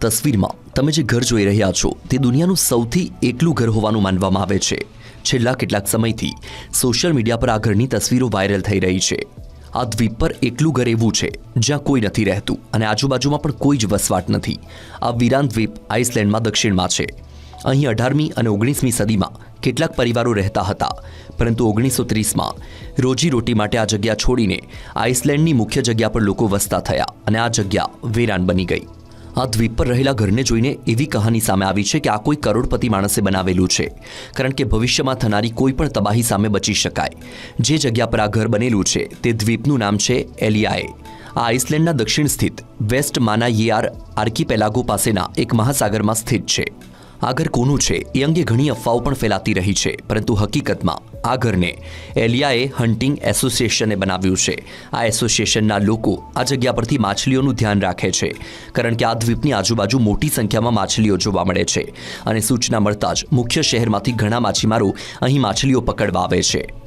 તસવીરમાં તમે જે ઘર જોઈ રહ્યા છો, તે દુનિયાનું સૌથી એકલું ઘર હોવાનું માનવામાં આવે છે. છેલ્લા કેટલાક સમયથી સોશિયલ મીડિયા પર આ ઘરની તસવીરો વાયરલ થઈ રહી છે. આ દ્વીપ પર એકલું ઘર એવું છે, જ્યાં કોઈ નથી રહેતું અને આજુબાજુમાં પણ કોઈ જ વસવાટ નથી. આ વિરાન દ્વીપ આઇસલેન્ડમાં દક્ષિણમાં છે. અહીં અઢારમી અને ઓગણીસમી સદીમાં કેટલાક પરિવારો રહેતા હતા, પરંતુ ઓગણીસો ત્રીસમાં રોજીરોટી માટે આ જગ્યા છોડીને આઇસલેન્ડની મુખ્ય જગ્યા પર લોકો વસતા થયા અને આ જગ્યા વેરાન બની ગઈ. આ દ્વીપ પર રહેલા ઘરને જોઈને એવી કહાની સામે આવી છે કે આ કોઈ કરોડપતિ માણસે બનાવેલું છે. કારણ કે ભવિષ્યમાં થનારી કોઈ પણ તબાહી સામે બચી શકાય. જે જગ્યા પર આ ઘર બનેલું છે, તે દ્વીપનું નામ છે એલિયાએ. આ આઇસલેન્ડના દક્ષિણ સ્થિત વેસ્ટ માનાયિયાર આર્કિપેલાગો પાસેના એક મહાસાગરમાં સ્થિત છે. આ કોનું છે એ અંગે ઘણી અફવાઓ પણ ફેલાતી રહી છે, પરંતુ હકીકતમાં આ ઘરને એલિયાએ હન્ટિંગ એસોસિએશને બનાવ્યું છે. આ એસોસિએશનના લોકો આ જગ્યા પરથી માછલીઓનું ધ્યાન રાખે છે, કારણ કે આ દ્વીપની આજુબાજુ મોટી સંખ્યામાં માછલીઓ જોવા મળે છે અને સૂચના મળતા જ મુખ્ય શહેરમાંથી ઘણા માછીમારો અહીં માછલીઓ પકડવા આવે છે.